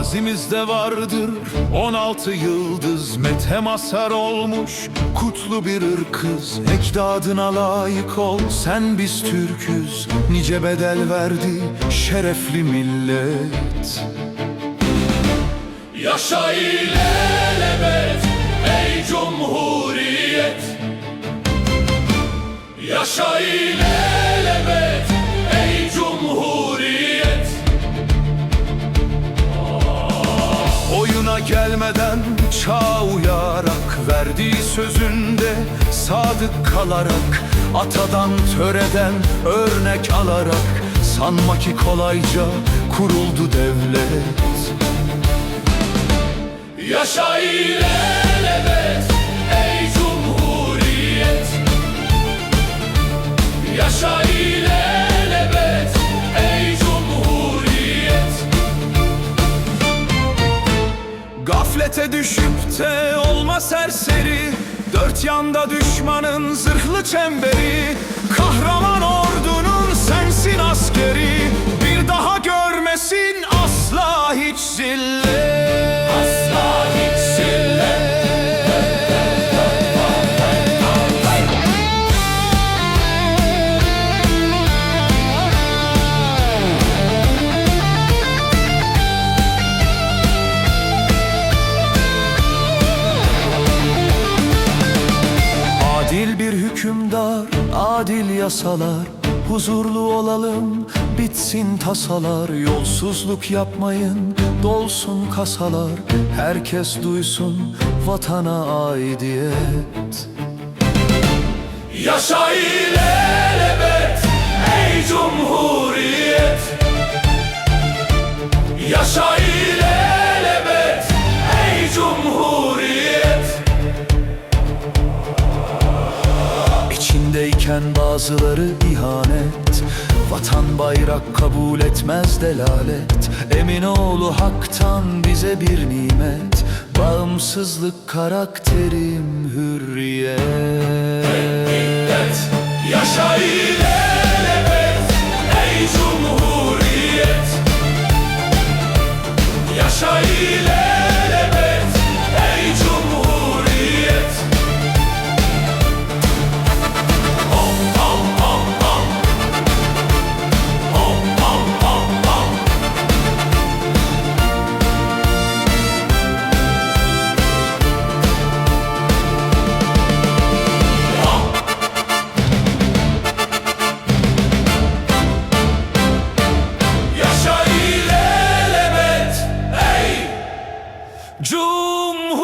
Mazimizde vardır. 16 yıldız Methe mazhar olmuş. Kutlu bir ırkız. Ecdadına layık ol. Sen biz Türküz. Nice bedel verdi şerefli millet. Yaşa ilelebet ey cumhuriyet. Yaşa ilelebet gelmeden çağ uyarak Verdiği sözünde sadık kalarak Atadan töreden örnek alarak Sanma ki kolayca kuruldu devlet. Yaşa ilelebet ey cumhuriyet. Yaşa ilelebet Gaflete düşüp de olma serseri. Dört yanda düşmanın zırhlı çemberi hükümdar, adil yasalar Huzurlu olalım, bitsin tasalar Yolsuzluk yapmayın, dolsun kasalar Herkes duysun vatana aidiyet. Yaşa ilelebet ey cumhuriyet. Yaşa Gereken bazıları ihanet. Vatan bayrak kabul etmez delalet. Eminoğlu haktan bize bir nimet. Bağımsızlık karakterim hürriyet. Tek millet yaşayın. 中华